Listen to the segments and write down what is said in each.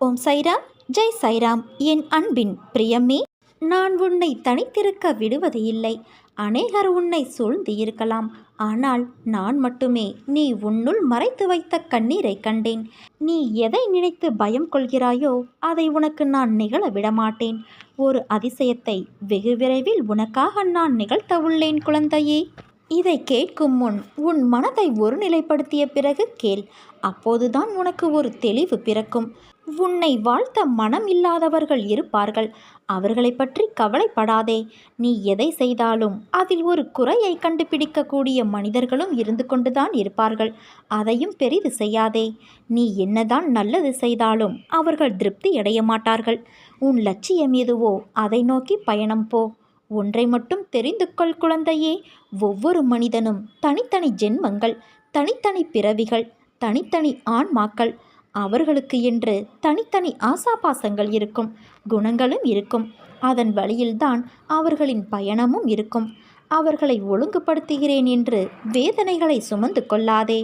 ஓம் சைராம் ஜெய் சைராம். என் அன்பின் பிரியமே நான் உன்னை தனித்திருக்க விடுவது இல்லை. அநேகர் உன்னை சூழ்ந்து இருக்கலாம். ஆனால் நான் மட்டுமே நீ உன்னுள் மறைத்து வைத்த கண்ணீரை கண்டேன். நீ எதை நினைத்து பயம் கொள்கிறாயோ அதை உனக்கு நான் நிகழ விடமாட்டேன். ஒரு அதிசயத்தை வெகு விரைவில் உனக்காக நான் நிகழ்த்த உள்ளேன் குழந்தையே. இதை கேட்கும் முன் உன் மனதை ஒருநிலைப்படுத்திய பிறகு கேள். அப்போதுதான் உனக்கு ஒரு தெளிவு பிறக்கும். உன்னை வாழ்த்த மனம் இல்லாதவர்கள் இருப்பார்கள். அவர்களை பற்றி கவலைப்படாதே. நீ எதை செய்தாலும் அதில் ஒரு குறையை கண்டுபிடிக்கக்கூடிய மனிதர்களும் இருந்து கொண்டுதான் இருப்பார்கள். அதையும் பெரிது செய்யாதே. நீ என்னதான் நல்லது செய்தாலும் அவர்கள் திருப்தி அடைய மாட்டார்கள். உன் லட்சியம் எதுவோ அதை நோக்கி பயணம் போ. ஒன்றை மட்டும் தெரிந்து கொள் குழந்தையே. ஒவ்வொரு மனிதனும் தனித்தனி ஜென்மங்கள் தனித்தனி பிறவிகள் தனித்தனி ஆன்மாக்கள். அவர்களுக்கு என்று தனித்தனி ஆசாபாசங்கள் இருக்கும் குணங்களும் இருக்கும். அதன் வழியில்தான் அவர்களின் பயணமும் இருக்கும். அவர்களை ஒழுங்குபடுத்துகிறேன் என்று வேதனைகளை சுமந்து கொள்ளாதே.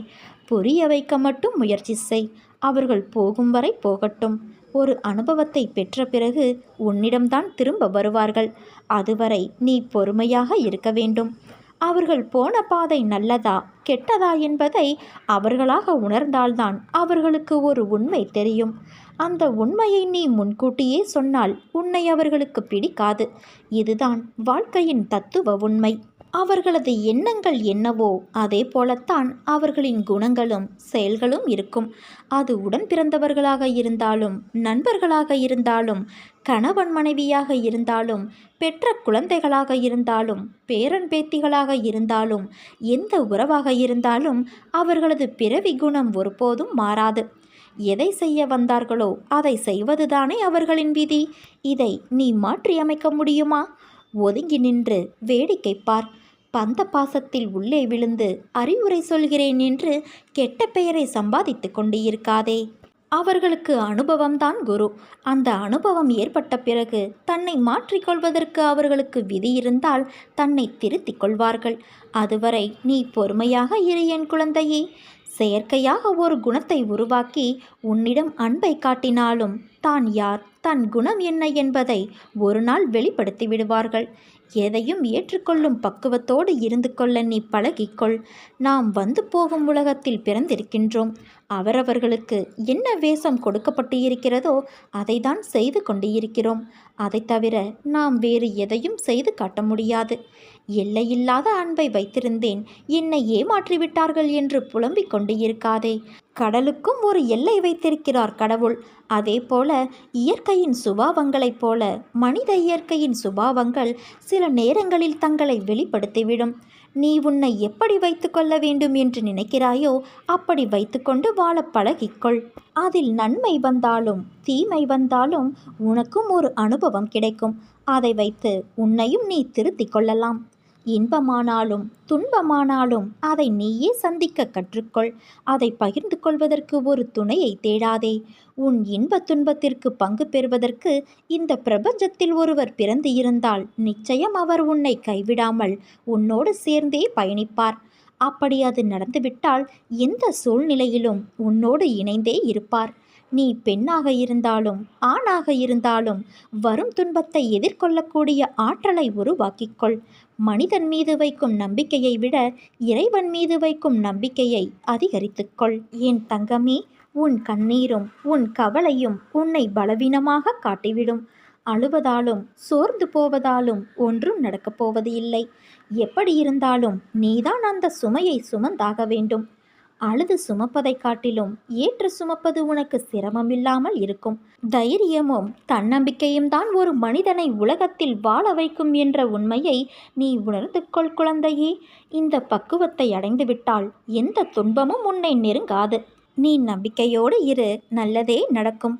புரிய வைக்க மட்டும் முயற்சி செய். அவர்கள் போகும் வரை போகட்டும். ஒரு அனுபவத்தை பெற்ற பிறகு உன்னிடம்தான் திரும்ப வருவார்கள். அதுவரை நீ பொறுமையாக இருக்க வேண்டும். அவர்கள் போன பாதை நல்லதா கெட்டதா என்பதை அவர்களாக உணர்ந்தால்தான் அவர்களுக்கு ஒரு உண்மை தெரியும். அந்த உண்மையை நீ முன்கூட்டியே சொன்னால் உன்னை அவர்களுக்கு பிடிக்காது. இதுதான் வாழ்க்கையின் தத்துவ உண்மை. அவர்களது எண்ணங்கள் என்னவோ அதே போலத்தான் அவர்களின் குணங்களும் செயல்களும் இருக்கும். அது உடன் பிறந்தவர்களாக இருந்தாலும் நண்பர்களாக இருந்தாலும் கணவன் மனைவியாக இருந்தாலும் பெற்ற குழந்தைகளாக இருந்தாலும் பேரன் பேத்திகளாக இருந்தாலும் எந்த உறவாக இருந்தாலும் அவர்களது பிறவி குணம் ஒருபோதும் மாறாது. எதை செய்ய வந்தார்களோ அதை செய்வதுதானே அவர்களின் விதி. இதை நீ மாற்றியமைக்க முடியுமா? ஒதுங்கி நின்று வேடிக்கை பார். பந்த பாசத்தில் உள்ளே விழுந்து அறிவுரை சொல்கிறேன் என்று கெட்ட பெயரை சம்பாதித்து கொண்டு இருக்காதே அவர்களுக்கு அனுபவம்தான் குரு. அந்த அனுபவம் ஏற்பட்ட பிறகு தன்னை மாற்றிக்கொள்வதற்கு அவர்களுக்கு விதி இருந்தால் தன்னை திருத்திக் கொள்வார்கள். அதுவரை நீ பொறுமையாக இரு என் குழந்தையே. செயற்கையாக ஒரு குணத்தை உருவாக்கி உன்னிடம் அன்பை காட்டினாலும் தான் யார் தன் குணம் என்ன என்பதை ஒரு நாள் வெளிப்படுத்தி விடுவார்கள். எதையும் ஏற்றுக்கொள்ளும் பக்குவத்தோடு இருந்து கொள்ள நீ பழகிக்கொள். நாம் வந்து போகும் உலகத்தில் பிறந்திருக்கின்றோம். அவரவர்களுக்கு என்ன வேஷம் கொடுக்கப்பட்டு இருக்கிறதோ அதை தான் செய்து கொண்டு இருக்கிறோம் அதை தவிர நாம் வேறு எதையும் செய்து காட்ட முடியாது. எல்லையில்லாத அன்பை வைத்திருந்தேன். என்னை ஏமாற்றிவிட்டார்கள் என்று புலம்பிக் கொண்டு இருக்காதே கடலுக்கும் ஒரு எல்லை வைத்திருக்கிறார் கடவுள். அதே போல இயற்கையின் சுபாவங்களைப் போல மனித இயற்கையின் சுபாவங்கள் சில நேரங்களில் தங்களை வெளிப்படுத்திவிடும். நீ உன்னை எப்படி வைத்துக்கொள்ள வேண்டும் என்று நினைக்கிறாயோ அப்படி வைத்துக்கொண்டு வாழ பழகிக்கொள். அதில் நன்மை வந்தாலும் தீமை வந்தாலும் உனக்கும் ஒரு அனுபவம் கிடைக்கும். அதை வைத்து உன்னையும் நீ திருத்திக் கொள்ளலாம். இன்பமானாலும் துன்பமானாலும் அதை நீயே சந்திக்க கற்றுக்கொள். அதை பகிர்ந்து கொள்வதற்கு ஒரு துணையை தேடாதே. உன் இன்ப துன்பத்திற்கு பங்கு பெறுவதற்கு இந்த பிரபஞ்சத்தில் ஒருவர் பிறந்து இருந்தால் நிச்சயம் அவர் உன்னை கைவிடாமல் உன்னோடு சேர்ந்தே பயணிப்பார். அப்படி அது நடந்துவிட்டால் எந்த சூழ்நிலையிலும் உன்னோடு இணைந்தே இருப்பார். நீ பெண்ணாக இருந்தாலும் ஆணாக இருந்தாலும் வரும் துன்பத்தை எதிர்கொள்ளக்கூடிய ஆற்றலை உருவாக்கிக்கொள். மனிதன் மீது வைக்கும் நம்பிக்கையை விட இறைவன் மீது வைக்கும் நம்பிக்கையை அதிகரித்துக்கொள். என் தங்கமே உன் கண்ணீரும் உன் கவலையும் உன்னை பலவீனமாக காட்டிவிடும். அழுவதாலும் சோர்ந்து போவதாலும் ஒன்றும் நடக்கப் போவது இல்லை எப்படி இருந்தாலும் நீதான் அந்த சுமையை சுமந்தாக வேண்டும். அழுது சுமப்பதை காட்டிலும் ஏற்று சுமப்பது உனக்கு சிரமமில்லாமல் இருக்கும். தைரியமும் தன்னம்பிக்கையும் தான் ஒரு மனிதனை உலகத்தில் வாழ வைக்கும் என்ற உண்மையை நீ உணர்ந்து கொள் குழந்தையே. இந்த பக்குவத்தை அடைந்துவிட்டால் எந்த துன்பமும் உன்னை நெருங்காது. நீ நம்பிக்கையோடு இரு நல்லதே நடக்கும்.